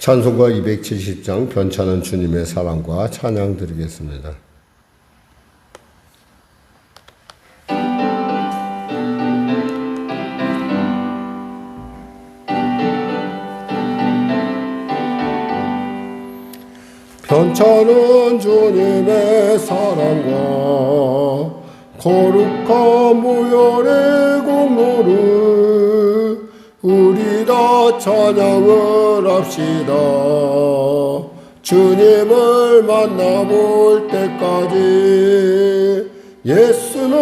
찬송가 270장 변찮은 주님의 사랑과 찬양 드리겠습니다. 변찮은 주님의 사랑과 거룩한 무열의 공로를 우리 다 찬양을 합시다. 주님을 만나볼 때까지 예수는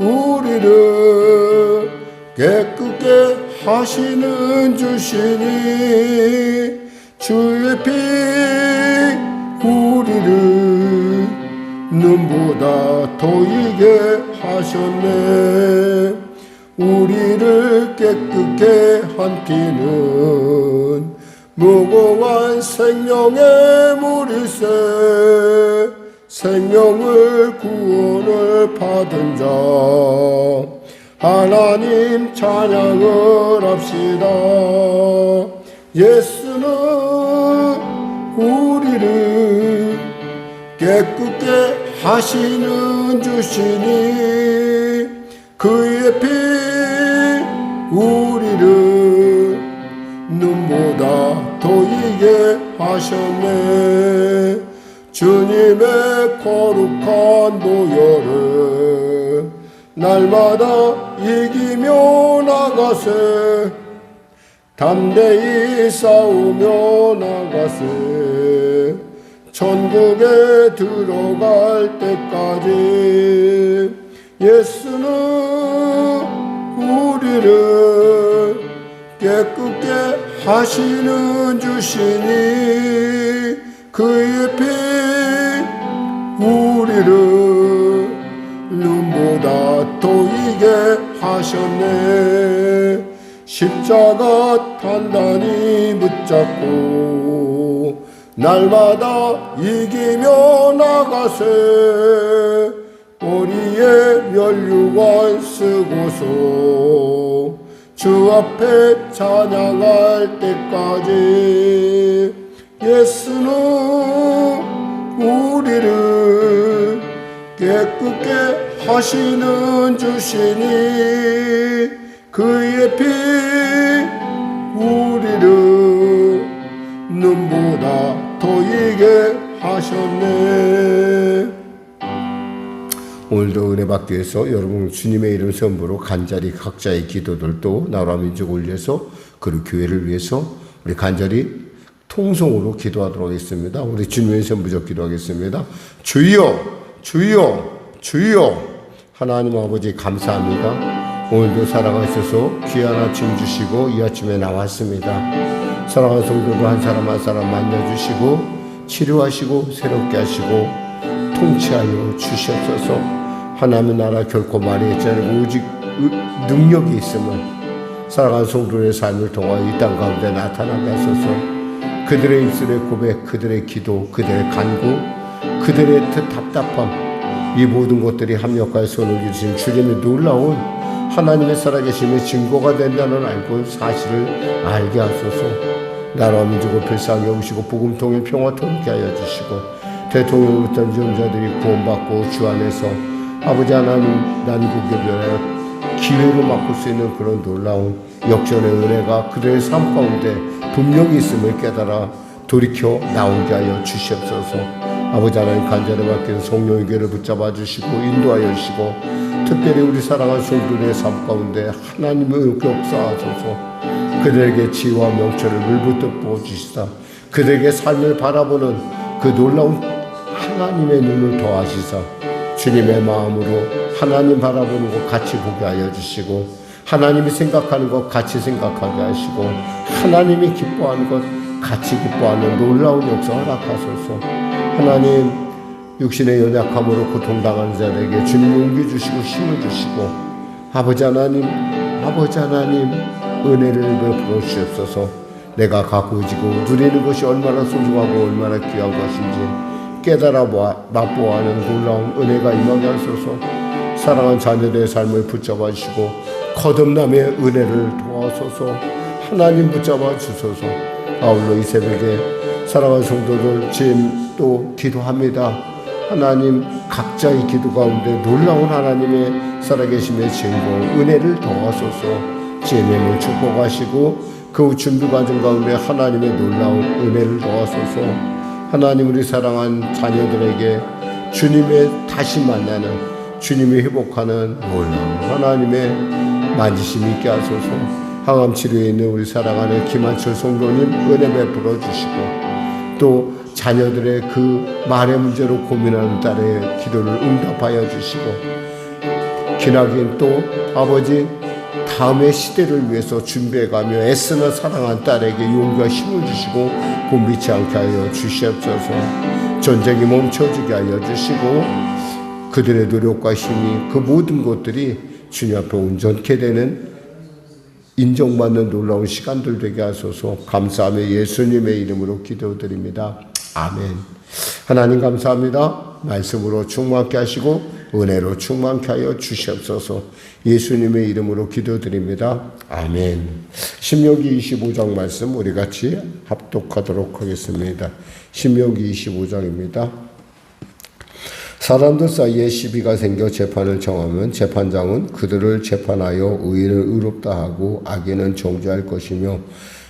우리를 깨끗게 하시는 주시니 주의 피 우리를 눈보다 더이게 하셨네 우리를 깨끗게 한 피는 무고한 생명의 물일세. 생명을 구원을 받은 자 하나님 찬양을 합시다. 예수는 우리를 깨끗게 하시는 주시니 그의 피 우리를 눈보다 더이게 하셨네. 주님의 거룩한 보혈을 날마다 이기며 나가세. 담대히 싸우며 나가세. 천국에 들어갈 때까지 예수는 우리를 깨끗게 하시는 주시니 그의 피 우리를 눈보다 더이게 하셨네. 십자가 단단히 붙잡고 날마다 이기며 나가세 머리에 면류관 쓰고서 주 앞에 찬양할 때까지 예수는 우리를 깨끗게 하시는 주시니 그의 피 우리를 눈보다 더 이게 하셨네 오늘도 은혜 받기 위해서 여러분 주님의 이름 선부로 간절히 각자의 기도들도 나라 민족 올려서 그리고 교회를 위해서 우리 간절히 통성으로 기도하도록 하겠습니다. 우리 주님의 선부적 기도하겠습니다. 주여, 주여, 주여. 하나님 아버지 감사합니다. 오늘도 살아가셔서 귀한 아침 주시고 이 아침에 나왔습니다. 사랑하는 성도도 한 사람 한 사람 만나주시고 치료하시고 새롭게 하시고 통치하여 주시옵소서. 하나님의 나라 결코 말했지 않고 오직 능력이 있음을 사랑하는 성도의 삶을 통하여 이 땅 가운데 나타나게 하소서. 그들의 입술의 고백, 그들의 기도, 그들의 간구, 그들의 뜻 답답함, 이 모든 것들이 합력하여 손을 주신 주님의 놀라운 하나님의 살아계심의 증거가 된다는 알고 사실을 알게 하소서. 나라와 민족을 불쌍히 여기시고 복음 통해 평화 통케 하여 주시고 대통령부터 유전자들이 구원받고 주 안에서 아버지 하나님 난국의 변화 기회로 맡을 수 있는 그런 놀라운 역전의 은혜가 그들의 삶 가운데 분명히 있음을 깨달아 돌이켜 나오게 하여 주시옵소서. 아버지 하나님 간절히 맡긴 성령의 교를 붙잡아 주시고 인도하여 주시고 특별히 우리 사랑하는 성도들의 삶 가운데 하나님의 역사하소서. 그들에게 지혜와 명철을 물붓듯 부어주시다 그들에게 삶을 바라보는 그 놀라운 하나님의 눈을 더하시사 주님의 마음으로 하나님 바라보는 것 같이 보게 하여 주시고 하나님이 생각하는 것 같이 생각하게 하시고 하나님이 기뻐하는 것 같이 기뻐하는 놀라운 역사 허락하소서. 하나님 육신의 연약함으로 고통당하는 자들에게 주님 용기 주시고 힘을 주시고 아버지 하나님 아버지 하나님 은혜를 베풀어 주시옵소서. 내가 갖고 지고 누리는 것이 얼마나 소중하고 얼마나 귀한 것인지 깨달아 맛보아하는 놀라운 은혜가 임하게 하소서. 사랑한 자녀들의 삶을 붙잡아 주시고 거듭남의 은혜를 도와소서. 하나님 붙잡아 주소서. 아울러 이 새벽에 사랑하는 성도들 지금 또 기도합니다. 하나님 각자의 기도 가운데 놀라운 하나님의 살아계심의 증거 은혜를 더하소서. 지혜님을 축복하시고 그 준비 과정 가운데 하나님의 놀라운 은혜를 더하소서 하나님 우리 사랑한 자녀들에게 주님의 다시 만나는 주님이 회복하는 놀라운 하나님의 만지심 있게 하소서. 항암 치료에 있는 우리 사랑하는 김한철 성도님 은혜 베풀어 주시고 또 자녀들의 그 말의 문제로 고민하는 딸의 기도를 응답하여 주시고 기나긴 또 아버지 다음의 시대를 위해서 준비해가며 애쓰는 사랑한 딸에게 용기와 힘을 주시고 곤비치 않게 하여 주시옵소서 전쟁이 멈춰지게 하여 주시고 그들의 노력과 힘이 그 모든 것들이 주님 앞에 온전케 되는 인정받는 놀라운 시간들 되게 하소서 감사하며 예수님의 이름으로 기도드립니다. 아멘. 하나님 감사합니다. 말씀으로 충만케 하시고 은혜로 충만케 하여 주시옵소서. 예수님의 이름으로 기도드립니다. 아멘. 신명기 25장 말씀 우리 같이 합독하도록 하겠습니다. 신명기 25장입니다. 사람들 사이에 시비가 생겨 재판을 정하면 재판장은 그들을 재판하여 의인을 의롭다 하고 악인은 정죄할 것이며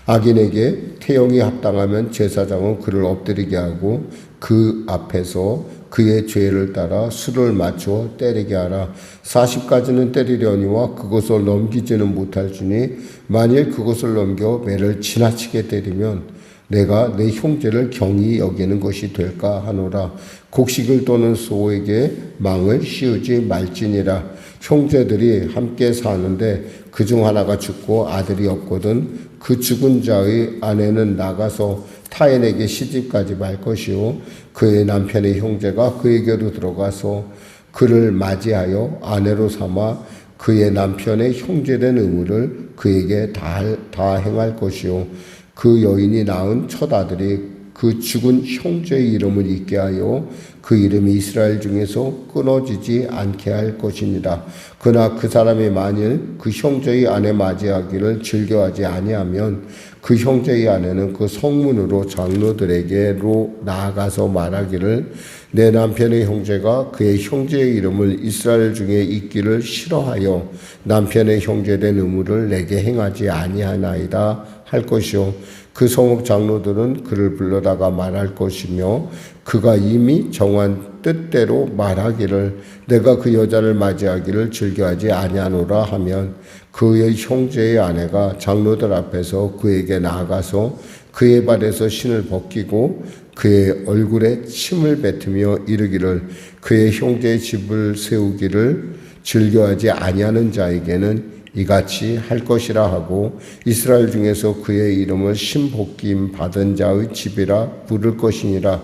악인에게 태형이 합당하면 제사장은 그를 엎드리게 하고 그 앞에서 그의 죄를 따라 수를 맞춰 때리게 하라. 40까지는 때리려니와 그것을 넘기지는 못할 주니 만일 그것을 넘겨 매를 지나치게 때리면 내가 내 형제를 경히 여기는 것이 될까 하노라. 곡식을 떠는 소에게 망을 씌우지 말지니라. 형제들이 함께 사는데 그 중 하나가 죽고 아들이 없거든 그 죽은 자의 아내는 나가서 타인에게 시집가지 말 것이요 그의 남편의 형제가 그에게로 들어가서 그를 맞이하여 아내로 삼아 그의 남편의 형제된 의무를 그에게 다, 다 행할 것이요 그 여인이 낳은 첫 아들이 그 죽은 형제의 이름을 잊게 하여 그 이름이 이스라엘 중에서 끊어지지 않게 할 것이니라. 그러나 그 사람이 만일 그 형제의 아내 맞이하기를 즐겨하지 아니하면 그 형제의 아내는 그 성문으로 장로들에게로 나아가서 말하기를 내 남편의 형제가 그의 형제의 이름을 이스라엘 중에 잊기를 싫어하여 남편의 형제된 의무를 내게 행하지 아니하나이다 할 것이요. 그 성읍 장로들은 그를 불러다가 말할 것이며 그가 이미 정한 뜻대로 말하기를 내가 그 여자를 맞이하기를 즐겨하지 아니하노라 하면 그의 형제의 아내가 장로들 앞에서 그에게 나아가서 그의 발에서 신을 벗기고 그의 얼굴에 침을 뱉으며 이르기를 그의 형제의 집을 세우기를 즐겨하지 아니하는 자에게는 이같이 할 것이라 하고 이스라엘 중에서 그의 이름을 신복김 받은 자의 집이라 부를 것이니라.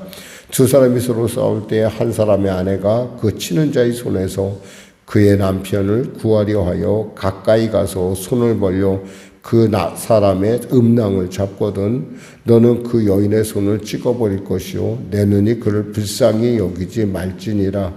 두 사람이 서로 싸울 때 한 사람의 아내가 그 치는 자의 손에서 그의 남편을 구하려 하여 가까이 가서 손을 벌려 그 사람의 음낭을 잡거든 너는 그 여인의 손을 찍어버릴 것이요. 내 눈이 그를 불쌍히 여기지 말지니라.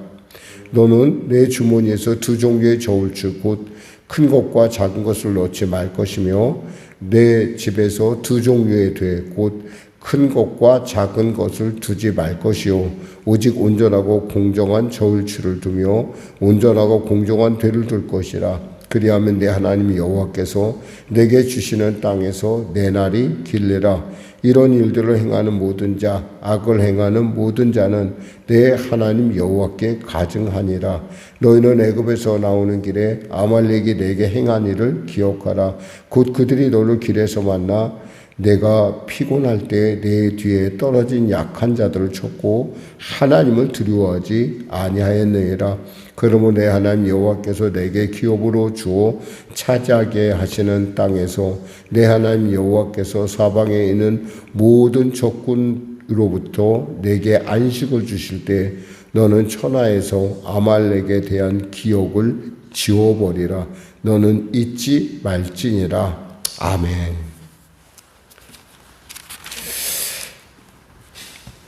너는 내 주머니에서 두 종류의 저울추 곧 큰 것과 작은 것을 넣지 말 것이며 내 집에서 두 종류의 되곧 큰 것과 작은 것을 두지 말 것이요. 오직 온전하고 공정한 저울추를 두며 온전하고 공정한 되를 둘 것이라. 그리하면 내 하나님 여호와께서 내게 주시는 땅에서 내 날이 길리라. 이런 일들을 행하는 모든 자 악을 행하는 모든 자는 내 하나님 여호와께 가증하니라. 너희는 애굽에서 나오는 길에 아말렉이 내게 행한 일을 기억하라. 곧 그들이 너를 길에서 만나 내가 피곤할 때 내 뒤에 떨어진 약한 자들을 쳤고 하나님을 두려워하지 아니하였느니라. 그러므로 내 하나님 여호와께서 내게 기업으로 주어 차지하게 하시는 땅에서 내 하나님 여호와께서 사방에 있는 모든 적군으로부터 내게 안식을 주실 때 너는 천하에서 아말렉에 대한 기억을 지워버리라. 너는 잊지 말지니라. 아멘.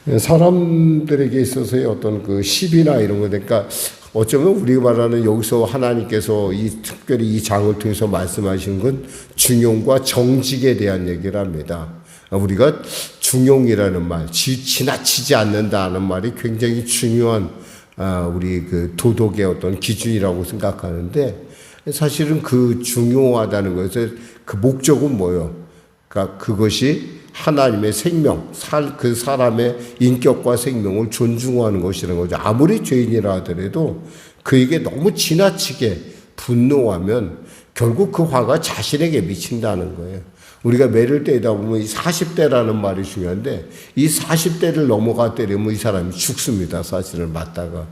사람들에게 있어서의 어떤 그 시비나 이런 거, 그러니까 어쩌면 우리가 말하는 여기서 하나님께서 이 특별히 이 장을 통해서 말씀하신 건 중용과 정직에 대한 얘기를 합니다. 우리가 중용이라는 말, 지, 지나치지 않는다는 말이 굉장히 중요한 아, 우리 그 도덕의 어떤 기준이라고 생각하는데 사실은 그 중요하다는 것의 그 목적은 뭐예요? 그러니까 그것이 하나님의 생명, 살, 그 사람의 인격과 생명을 존중하는 것이라는 거죠. 아무리 죄인이라 하더라도 그에게 너무 지나치게 분노하면 결국 그 화가 자신에게 미친다는 거예요. 우리가 매를 때리다 보면 이 40대라는 말이 중요한데 이 40대를 넘어가 때리면 이 사람이 죽습니다. 사실을 맞다가.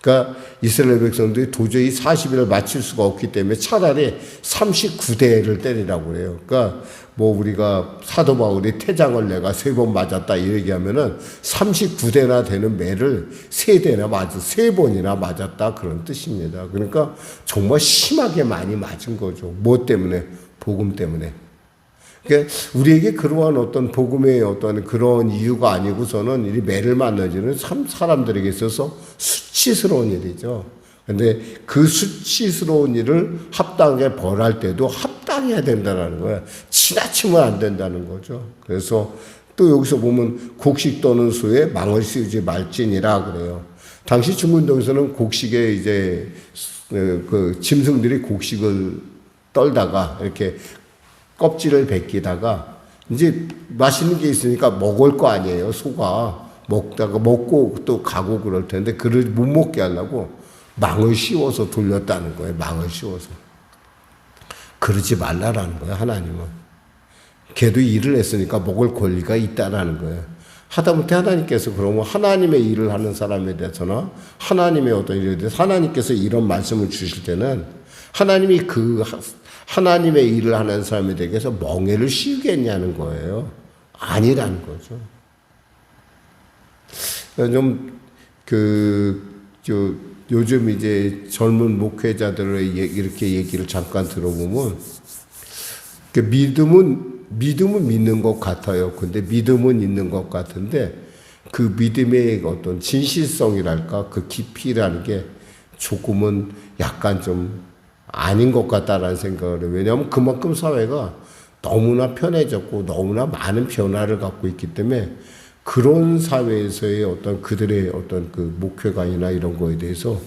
그러니까 이스라엘 백성들이 도저히 40일을 맞출 수가 없기 때문에 차라리 39대를 때리라고 그래요. 그러니까 뭐 우리가 사도 바울이 태장을 내가 세 번 맞았다 이 얘기하면은 39대나 되는 매를 세 대나 맞았, 세 번이나 맞았다 그런 뜻입니다. 그러니까 정말 심하게 많이 맞은 거죠. 뭐 때문에? 복음 때문에. 그러니까 우리에게 그러한 어떤 복음의 어떤 그런 이유가 아니고서는 이 매를 만나지는 참 사람들에게 있어서 수치스러운 일이죠. 근데 그 수치스러운 일을 합당하게 벌할 때도 합당해야 된다는 거야. 지나치면 안 된다는 거죠. 그래서 또 여기서 보면 곡식 떠는 수에 망을 씌우지 말지니라 그래요. 당시 중군동에서는 곡식에 이제 그 짐승들이 곡식을 떨다가 이렇게 껍질을 벗기다가 이제 맛있는 게 있으니까 먹을 거 아니에요 소가 먹다가 먹고 또 가고 그럴 텐데 그를 못 먹게 하려고 망을 씌워서 돌렸다는 거예요 망을 씌워서 그러지 말라라는 거예요 하나님은 걔도 일을 했으니까 먹을 권리가 있다라는 거예요 하다못해 하나님께서 그러면 하나님의 일을 하는 사람에 대해서나 하나님의 어떤 일에 대해서 하나님께서 이런 말씀을 주실 때는 하나님이 그 하나님의 일을 하는 사람에 대해서 멍해를 씌우겠냐는 거예요. 아니라는 거죠. 좀, 그, 저, 요즘 이제 젊은 목회자들의 이렇게 얘기를 잠깐 들어보면, 그 믿음은, 믿음은 믿는 것 같아요. 근데 믿음은 있는 것 같은데, 그 믿음의 어떤 진실성이랄까, 그 깊이라는 게 조금은 약간 좀 아닌 것 같다라는 생각을 해요. 왜냐하면 그만큼 사회가 너무나 편해졌고 너무나 많은 변화를 갖고 있기 때문에 그런 사회에서의 어떤 그들의 어떤 그 목회관이나 이런 거에 대해서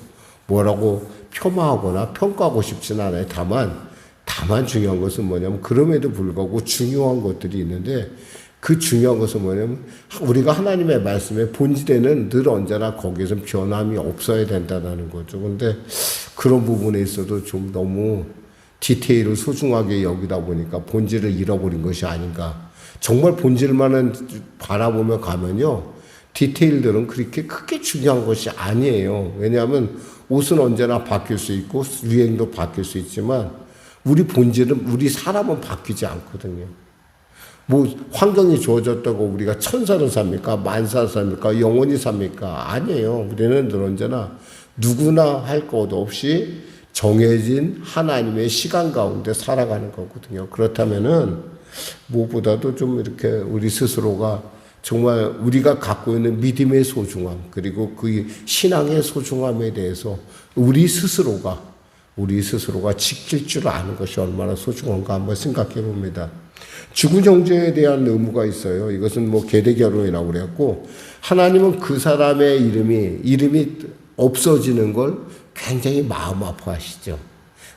뭐라고 폄하하거나 평가하고 싶지는 않아요. 다만, 다만 중요한 것은 뭐냐면 그럼에도 불구하고 중요한 것들이 있는데 그 중요한 것은 뭐냐면 우리가 하나님의 말씀에 본질에는 늘 언제나 거기에서 변함이 없어야 된다는 거죠. 근데 그런 부분에 있어도 좀 너무 디테일을 소중하게 여기다 보니까 본질을 잃어버린 것이 아닌가. 정말 본질만은 바라보며 가면요. 디테일들은 그렇게 크게 중요한 것이 아니에요. 왜냐하면 옷은 언제나 바뀔 수 있고 유행도 바뀔 수 있지만 우리 본질은 우리 사람은 바뀌지 않거든요. 뭐 환경이 좋아졌다고 우리가 천사를 삽니까? 만사를 삽니까? 영원히 삽니까? 아니에요. 우리는 늘 언제나 누구나 할 것 없이 정해진 하나님의 시간 가운데 살아가는 거거든요. 그렇다면은 무엇보다도 좀 이렇게 우리 스스로가 정말 우리가 갖고 있는 믿음의 소중함 그리고 그 신앙의 소중함에 대해서 우리 스스로가 우리 스스로가 지킬 줄 아는 것이 얼마나 소중한가 한번 생각해 봅니다. 죽은 형제에 대한 의무가 있어요. 이것은 뭐 계대 결혼이라고 그랬고 하나님은 그 사람의 이름이 이름이 없어지는 걸 굉장히 마음 아파하시죠.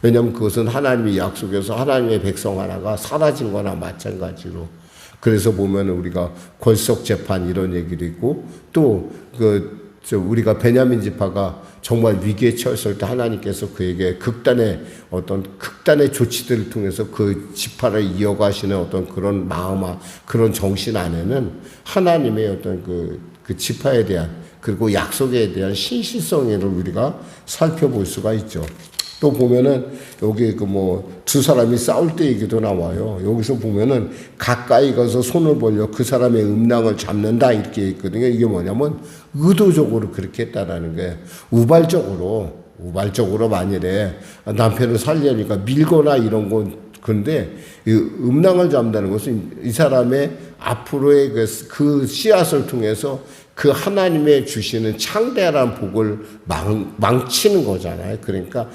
왜냐하면 그것은 하나님의 약속에서 하나님의 백성 하나가 사라진 거나 마찬가지로. 그래서 보면 우리가 권석 재판 이런 얘기도 있고 또그 우리가 베냐민 지파가 정말 위기에 처했을 때 하나님께서 그에게 극단의 어떤 극단의 조치들을 통해서 그 지파를 이어가시는 어떤 그런 마음, 그런 정신 안에는 하나님의 어떤 그, 그 지파에 대한 그리고 약속에 대한 신실성을 우리가 살펴볼 수가 있죠. 또 보면은 여기 그 뭐 두 사람이 싸울 때 얘기도 나와요. 여기서 보면은 가까이 가서 손을 벌려 그 사람의 음낭을 잡는다 이렇게 있거든요. 이게 뭐냐면 의도적으로 그렇게 했다라는 거예요. 우발적으로 우발적으로 만일에 남편을 살려니까 밀거나 이런 건 근데 음낭을 잡는다는 것은 이 사람의 앞으로의 그, 그 씨앗을 통해서 그 하나님의 주시는 창대한 복을 망, 망치는 거잖아요. 그러니까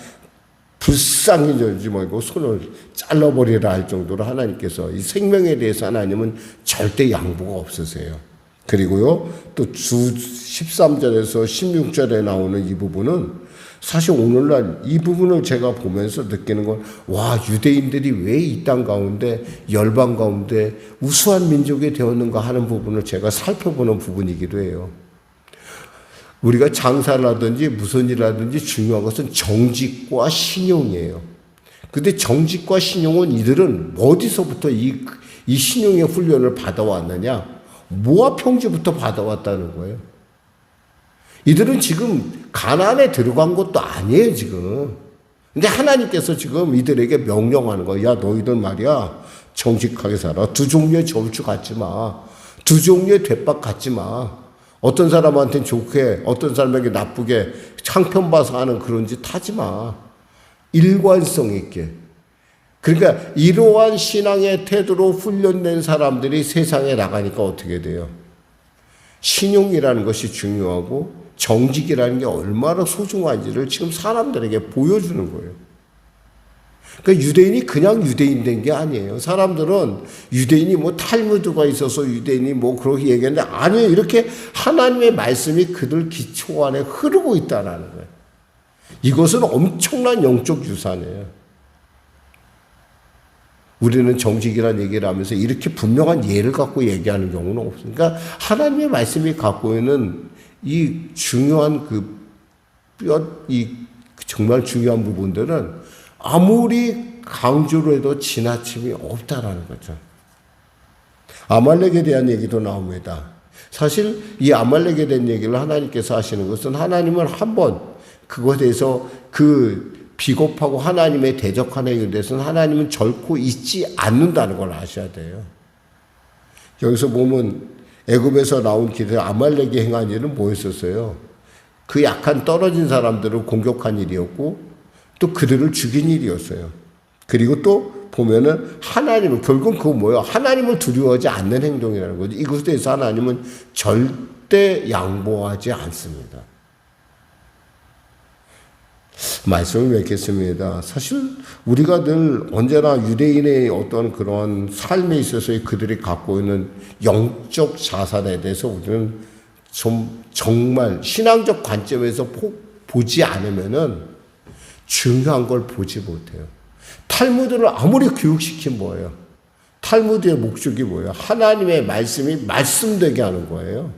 불쌍히 여지 말고 손을 잘라버리라 할 정도로 하나님께서 이 생명에 대해서 하나님은 절대 양보가 없으세요. 그리고요, 또 주 13절에서 16절에 나오는 이 부분은 사실 오늘날 이 부분을 제가 보면서 느끼는 건, 와, 유대인들이 왜 이 땅 가운데, 열방 가운데 우수한 민족이 되었는가 하는 부분을 제가 살펴보는 부분이기도 해요. 우리가 장사를 하든지 무슨 일을 하든지 중요한 것은 정직과 신용이에요. 근데 정직과 신용은 이들은 어디서부터 이, 이 신용의 훈련을 받아왔느냐? 모압 평지부터 받아왔다는 거예요. 이들은 지금 가난에 들어간 것도 아니에요, 지금. 근데 하나님께서 지금 이들에게 명령하는 거야. 야, 너희들 말이야. 정직하게 살아. 두 종류의 저울추 갖지 마. 두 종류의 대박 갖지 마. 어떤 사람한테는 좋게, 어떤 사람에게 나쁘게 창편 봐서 하는 그런 짓 하지 마. 일관성 있게. 그러니까 이러한 신앙의 태도로 훈련된 사람들이 세상에 나가니까 어떻게 돼요? 신용이라는 것이 중요하고 정직이라는 게 얼마나 소중한지를 지금 사람들에게 보여주는 거예요. 그러니까 유대인이 그냥 유대인 된 게 아니에요. 사람들은 유대인이 뭐 탈무드가 있어서 유대인이 뭐 그렇게 얘기하는데 아니에요. 이렇게 하나님의 말씀이 그들 기초 안에 흐르고 있다는 거예요. 이것은 엄청난 영적 유산이에요. 우리는 정직이라는 얘기를 하면서 이렇게 분명한 예를 갖고 얘기하는 경우는 없으니까 그러니까 하나님의 말씀이 갖고 있는 이 중요한 그 뼈, 이 정말 중요한 부분들은 아무리 강조를 해도 지나침이 없다라는 거죠. 아말렉에 대한 얘기도 나옵니다. 사실 이 아말렉에 대한 얘기를 하나님께서 하시는 것은 하나님은 한 번 그것에 대해서 그 비겁하고 하나님의 대적하는 대해서는 하나님은 결코 잊지 않는다는 걸 아셔야 돼요. 여기서 보면 애굽에서 나온 길에 아말렉이 행한 일은 뭐였었어요? 그 약한 떨어진 사람들을 공격한 일이었고 또 그들을 죽인 일이었어요. 그리고 또 보면은 하나님을 결국은 그거 뭐예요? 하나님을 두려워하지 않는 행동이라는 거죠. 이것에 대해서 하나님은 절대 양보하지 않습니다. 말씀을 맺겠습니다. 사실 우리가 늘 언제나 유대인의 어떤 그런 삶에 있어서의 그들이 갖고 있는 영적 자산에 대해서 우리는 좀 정말 신앙적 관점에서 보지 않으면은 중요한 걸 보지 못해요. 탈무드를 아무리 교육시킨 뭐예요? 탈무드의 목적이 뭐예요? 하나님의 말씀이 말씀되게 하는 거예요.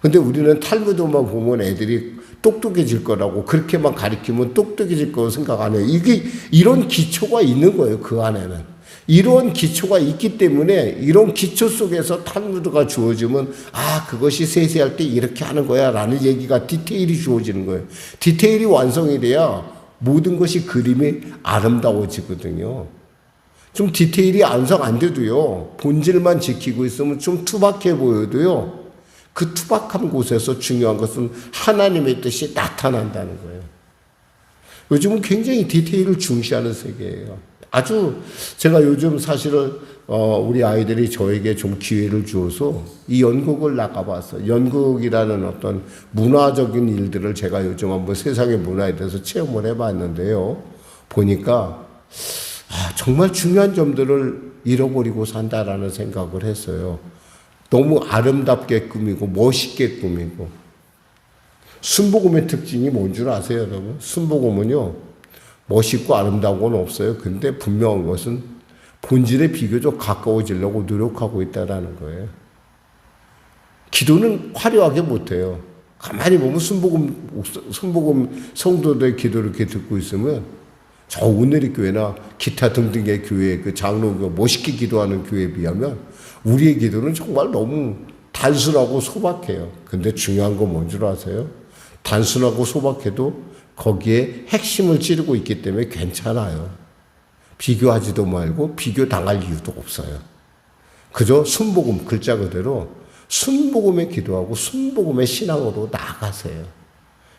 근데 우리는 탈무드만 보면 애들이 똑똑해질 거라고 그렇게만 가리키면 똑똑해질 거라고 생각 안 해요. 이게 이런 기초가 있는 거예요. 그 안에는. 이런 기초가 있기 때문에 이런 기초 속에서 탈무드가 주어지면 아 그것이 세세할 때 이렇게 하는 거야 라는 얘기가 디테일이 주어지는 거예요. 디테일이 완성이 돼야 모든 것이 그림이 아름다워지거든요. 좀 디테일이 완성 안 돼도요. 본질만 지키고 있으면 좀 투박해 보여도요. 그 투박한 곳에서 중요한 것은 하나님의 뜻이 나타난다는 거예요. 요즘은 굉장히 디테일을 중시하는 세계예요. 아주 제가 요즘 사실은 어 우리 아이들이 저에게 좀 기회를 주어서 이 연극을 나가봤어. 연극이라는 어떤 문화적인 일들을 제가 요즘 한번 세상의 문화에 대해서 체험을 해봤는데요. 보니까 아, 정말 중요한 점들을 잃어버리고 산다라는 생각을 했어요. 너무 아름답게 꾸미고 멋있게 꾸미고 순복음의 특징이 뭔 줄 아세요, 여러분? 순복음은요 멋있고 아름다운 건 없어요. 근데 분명한 것은 본질에 비교적 가까워지려고 노력하고 있다라는 거예요. 기도는 화려하게 못해요. 가만히 보면 순복음, 순복음 성도들의 기도를 이렇게 듣고 있으면 저 오늘의 교회나 기타 등등의 교회 그 장로가 멋있게 기도하는 교회에 비하면 우리의 기도는 정말 너무 단순하고 소박해요. 근데 중요한 건 뭔 줄 아세요? 단순하고 소박해도 거기에 핵심을 찌르고 있기 때문에 괜찮아요. 비교하지도 말고 비교 당할 이유도 없어요. 그저 순복음 글자 그대로 순복음에 기도하고 순복음의 신앙으로 나아가세요.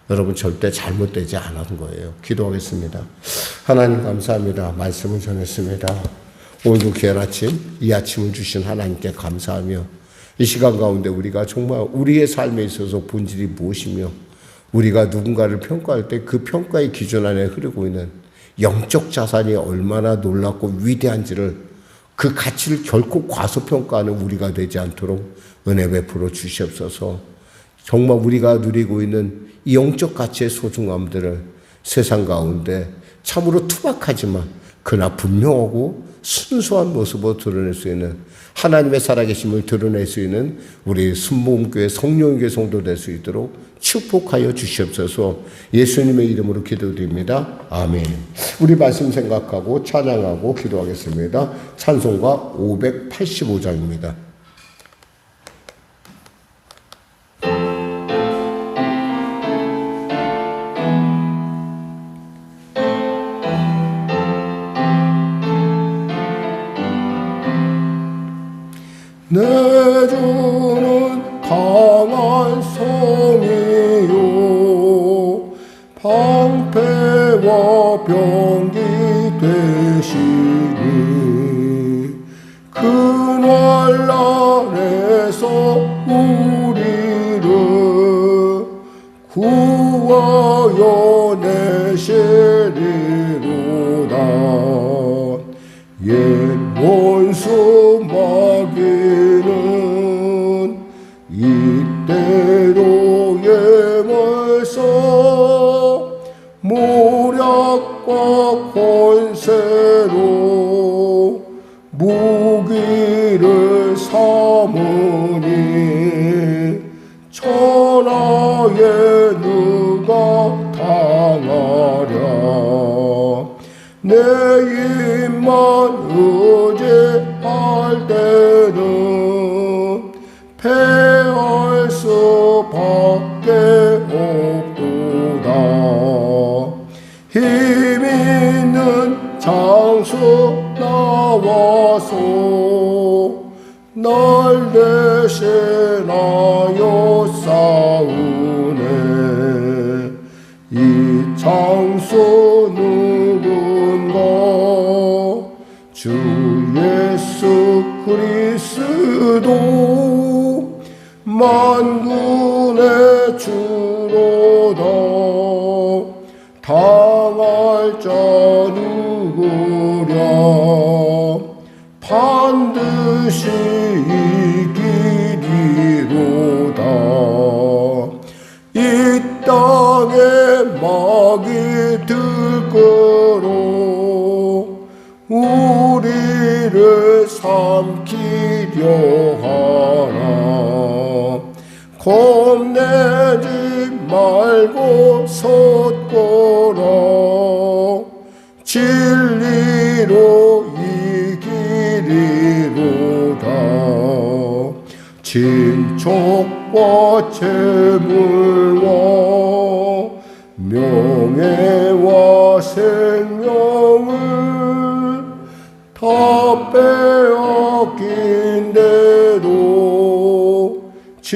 여러분 절대 잘못되지 않은 거예요. 기도하겠습니다. 하나님 감사합니다. 말씀을 전했습니다. 오늘도 귀한 아침, 이 아침을 주신 하나님께 감사하며 이 시간 가운데 우리가 정말 우리의 삶에 있어서 본질이 무엇이며 우리가 누군가를 평가할 때 그 평가의 기준 안에 흐르고 있는 영적 자산이 얼마나 놀랍고 위대한지를 그 가치를 결코 과소평가하는 우리가 되지 않도록 은혜 베풀어 주시옵소서. 정말 우리가 누리고 있는 이 영적 가치의 소중함들을 세상 가운데 참으로 투박하지만 그러나 분명하고 순수한 모습으로 드러낼 수 있는 하나님의 살아계심을 드러낼 수 있는 우리 순복음교회 성령교회 성도 될 수 있도록 축복하여 주시옵소서 예수님의 이름으로 기도드립니다. 아멘. 우리 말씀 생각하고 찬양하고 기도하겠습니다. 찬송가 585장입니다. 우리를 구하여 내시리로다. 옛 원수 입만 의지할 때는 패할 수밖에 없도다. 힘 있는 장수 나와서 날 대신 그리스도 만군의 주로다. 당할 자 누구랴 반드시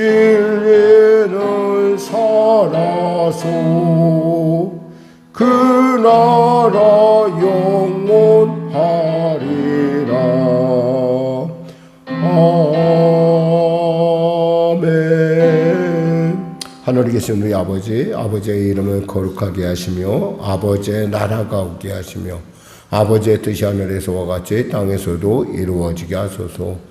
진리는 살아서 그 나라 영원하리라. 아멘. 하늘에 계신 우리 아버지 아버지의 이름을 거룩하게 하시며 아버지의 나라가 오게 하시며 아버지의 뜻이 하늘에서와 같이 땅에서도 이루어지게 하소서